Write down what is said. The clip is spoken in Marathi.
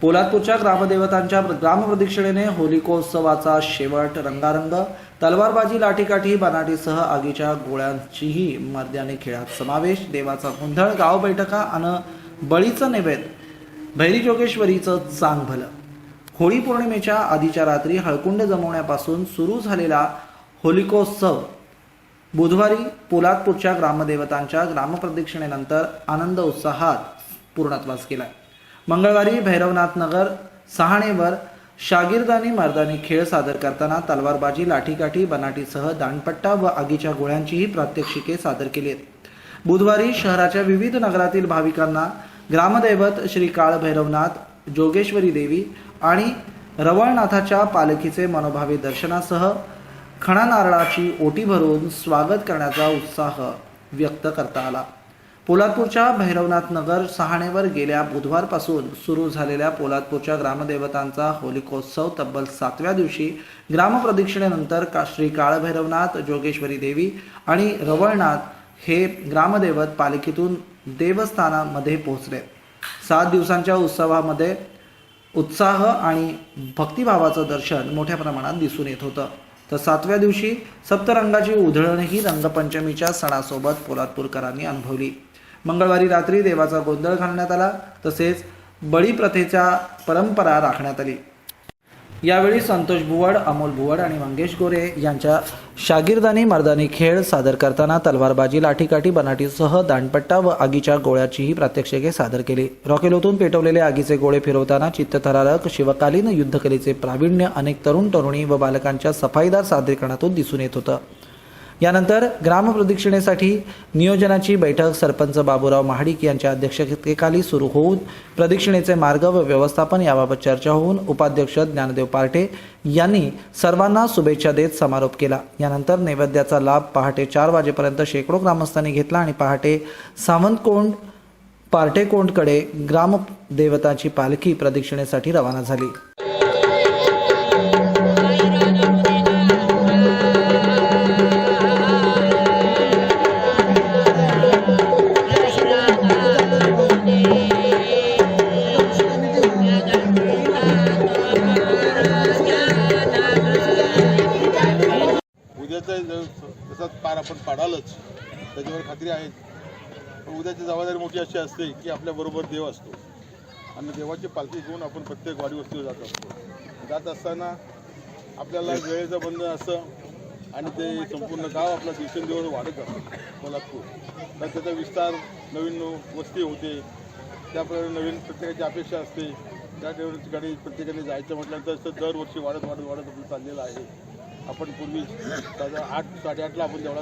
पोलादपूरच्या ग्रामदेवतांच्या ग्रामप्रदक्षिणेने होलिकोत्सवाचा शेवट रंगारंग तलवारबाजी लाठीकाठी बनाटीसह आगीच्या गोळ्यांचीही मर्द्याने खेळात समावेश. देवाचा गोंधळ गाव बैठका आणि बळीचं नैवेद्य भैरी जोगेश्वरीचं चांग भलं होळी पौर्णिमेच्या आधीच्या रात्री हळकुंड जमवण्यापासून सुरू झालेला होलिकोत्सव बुधवारी पोलादपूरच्या ग्रामदेवतांच्या ग्रामप्रदक्षिणेनंतर आनंद उत्साहात पूर्णत्वास आहे मंगळवारी भैरवनाथ नगर सहाणेवर शागिर्दानी मर्दानी खेळ सादर करताना तलवारबाजी लाठीकाठी बनाटीसह दांडपट्टा व आगीच्या गोळ्यांचीही प्रात्यक्षिके सादर केली आहेत बुधवारी शहराच्या विविध नगरातील भाविकांना ग्रामदैवत श्री काळ भैरवनाथ जोगेश्वरी देवी आणि रवळनाथाच्या पालखीचे मनोभावे दर्शनासह खणा नारळाची ओटी भरून स्वागत करण्याचा उत्साह व्यक्त करता आला. पोलादपूरच्या भैरवनाथ नगर सहाणेवर गेल्या बुधवारपासून सुरू झालेल्या पोलादपूरच्या ग्रामदेवतांचा होलिकोत्सव तब्बल सातव्या दिवशी ग्रामप्रदक्षिणेनंतर का श्री काळभैरवनाथ जोगेश्वरी देवी आणि रवळनाथ हे ग्रामदैवत पालिकेतून देवस्थानामध्ये पोहोचले. सात दिवसांच्या उत्सवामध्ये उत्साह आणि भक्तिभावाचं दर्शन मोठ्या प्रमाणात दिसून येत होतं. तर सातव्या दिवशी सप्तरंगाची उधळणही रंगपंचमीच्या सणासोबत पोलादपूरकरांनी अनुभवली. मंगळवारी रात्री देवाचा गोंधळ घालण्यात आला तसेच बळी प्रथेच्या परंपरा राखण्यात आली. यावेळी संतोष भुवड अमोल भुवड आणि मंगेश गोरे यांच्या शागिर्दानी मर्दानी खेळ सादर करताना तलवारबाजी लाठीकाठी बनाटीसह दांडपट्टा व आगीच्या गोळ्याचीही प्रात्यक्षिके सादर केली. रॉकेलोतून पेटवलेले आगीचे गोळे फिरवताना चित्तथरारक शिवकालीन युद्धकलेचे प्रावीण्य अनेक तरुण तरुणी व बालकांच्या सफाईदार सादरीकरणातून दिसून येत होतं. यानंतर ग्रामप्रदक्षिणेसाठी नियोजनाची बैठक सरपंच बाबूराव महाडिक यांच्या अध्यक्षतेखाली सुरू होऊन प्रदक्षिणेचे मार्ग व व्यवस्थापन याबाबत चर्चा होऊन उपाध्यक्ष ज्ञानदेव पार्टे यांनी सर्वांना शुभेच्छा देत समारोप केला. यानंतर नैवेद्याचा लाभ पहाटे चार वाजेपर्यंत शेकडो ग्रामस्थांनी घेतला आणि पहाटे सावंतकोंड पार्टेकोंडकडे ग्रामदेवताची पालखी प्रदक्षिणेसाठी रवाना झाली. उद्याचा जसा पार आपण पाडालच त्याच्यावर खात्री आहे. पण उद्याची जबाबदारी मोठी अशी असते की आपल्याबरोबर देव असतो. आणि देवाची पालखी घेऊन आपण प्रत्येक वाडी वस्तीवर जात असतो. जात असताना आपल्याला वेळेचं बंधन असतं आणि ते संपूर्ण गाव आपला दिवसेंदिवस वाढत असतं कोल्हापूर. तर त्याचा विस्तार नवीन वस्ती होते. त्याप्रमाणे नवीन प्रत्येकाची अपेक्षा असते. त्या ठिकाणी प्रत्येकाने जायचं म्हटल्यानंतर दरवर्षी वाढत वाढत वाढत आपलं चाललेलं आहे. आपण पूर्वी त्याचा आठ साडेआठला आपण जेवढा